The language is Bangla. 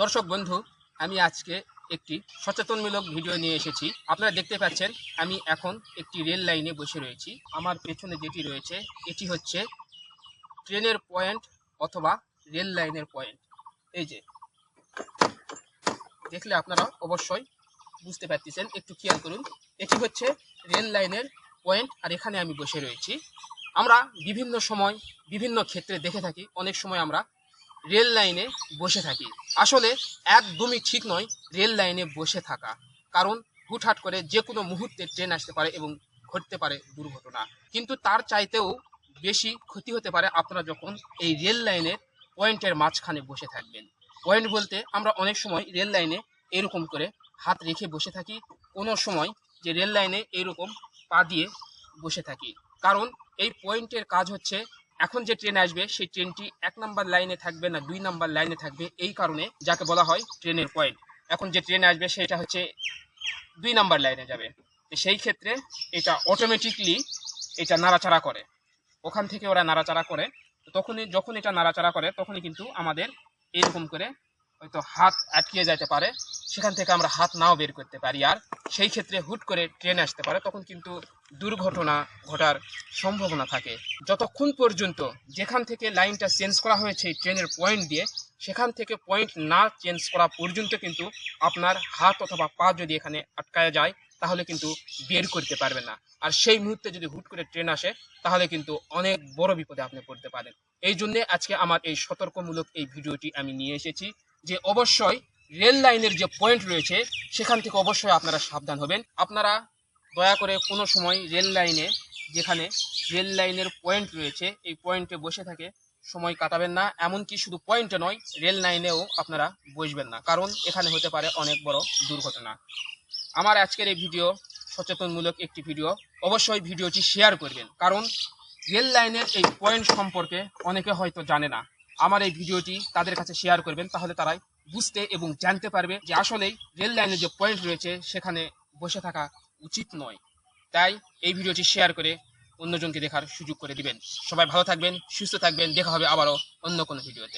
দর্শক বন্ধু, আমি আজকে একটি সচেতনমূলক ভিডিও নিয়ে এসেছি। আপনারা দেখতে পাচ্ছেন, আমি এখন একটি রেল লাইনে বসে রয়েছি। আমার পেছনে যেটি রয়েছে, এটি হচ্ছে ট্রেনের পয়েন্ট অথবা রেল লাইনের পয়েন্ট। এই যে, দেখলে আপনারা অবশ্যই বুঝতে পারতেছেন, একটু খেয়াল করুন। এটি হচ্ছে রেল লাইনের পয়েন্ট, আর এখানে আমি বসে রয়েছি। আমরা বিভিন্ন সময়, বিভিন্ন ক্ষেত্রে দেখে থাকি, অনেক সময় আমরা রেল লাইনে বসে থাকি। আসলে একদমই ঠিক নয় রেল লাইনে বসে থাকা। কারণ হুটহাট করে যে কোনো মুহূর্তে ট্রেন আসতে পারে এবং ঘটতে পারে দুর্ঘটনা। কিন্তু তার চাইতেও বেশি ক্ষতি হতে পারে আপনারা যখন এই রেল লাইনের পয়েন্টের মাঝখানে বসে থাকবেন। পয়েন্ট বলতে আমরা অনেক সময় রেল লাইনে এরকম করে হাত রেখে বসে থাকি। কোনো সময় যে রেল লাইনে এরকম পা দিয়ে বসে থাকি। কারণ এই পয়েন্টের কাজ হচ্ছে এখন যে ট্রেন আসবে, সেই ট্রেনটি এক নাম্বার লাইনে থাকবে না, দুই নাম্বার লাইনে থাকবে। এই কারণে যাকে বলা হয় ট্রেনের পয়েন্ট এখন যে ট্রেন আসবে, সেটা হচ্ছে দুই নাম্বার লাইনে যাবে। সেই ক্ষেত্রে এটা অটোমেটিকলি এটা নাড়াচাড়া করে। ওখান থেকে ওরা নাড়াচাড়া করে। তখনই, যখন এটা নাড়াচাড়া করে, তখনই কিন্তু আমাদের এরকম করে হয়তো হাত আটকিয়ে যেতে পারে। সেখান থেকে আমরা হাত নাও বের করতে পারি। আর সেই ক্ষেত্রে হুট করে ট্রেন আসতে পারে, তখন কিন্তু দুর্ঘটনা ঘটার সম্ভাবনা থাকে। যতক্ষণ পর্যন্ত যেখান থেকে লাইনটা চেঞ্জ করা হয়েছে ট্রেনের পয়েন্ট দিয়ে, সেখান থেকে পয়েন্ট না চেঞ্জ করা পর্যন্ত কিন্তু আপনার হাত অথবা পা যদি এখানে আটকায় যায়, তাহলে কিন্তু বের করতে পারবেন না। আর সেই মুহূর্তে যদি হুট করে ট্রেন আসে, তাহলে কিন্তু অনেক বড় বিপদে আপনি পড়তে পারেন। এই জন্যে আজকে আমার এই সতর্কমূলক এই ভিডিওটি আমি নিয়ে এসেছি যে অবশ্যই রেল লাইনের যে পয়েন্ট রয়েছে, সেখান থেকে অবশ্যই আপনারা সাবধান হবেন। আপনারা দয়া করে কোনো সময় রেল লাইনে, যেখানে রেল লাইনের পয়েন্ট রয়েছে, এই পয়েন্টে বসে থাকে, সময় কাটাবেন না। এমনকি শুধু পয়েন্টে নয়, রেল লাইনেও আপনারা বসবেন না, কারণ এখানে হতে পারে অনেক বড় দুর্ঘটনা। আমার আজকের এই ভিডিও সচেতনমূলক একটি ভিডিও। অবশ্যই ভিডিওটি শেয়ার করবেন, কারণ রেল লাইনের এই পয়েন্ট সম্পর্কে অনেকে হয়তো জানে না। আমার এই ভিডিওটি তাদের কাছে শেয়ার করবেন, তাহলে তারাই বুঝতে এবং জানতে পারবে যে আসলেই রেল লাইনের যে পয়েন্ট রয়েছে, সেখানে বসে থাকা উচিত নয়। তাই এই ভিডিওটি শেয়ার করে অন্যজনকে দেখার সুযোগ করে দিবেন। সবাই ভালো থাকবেন, সুস্থ থাকবেন। দেখা হবে আবারও অন্য কোনো ভিডিওতে।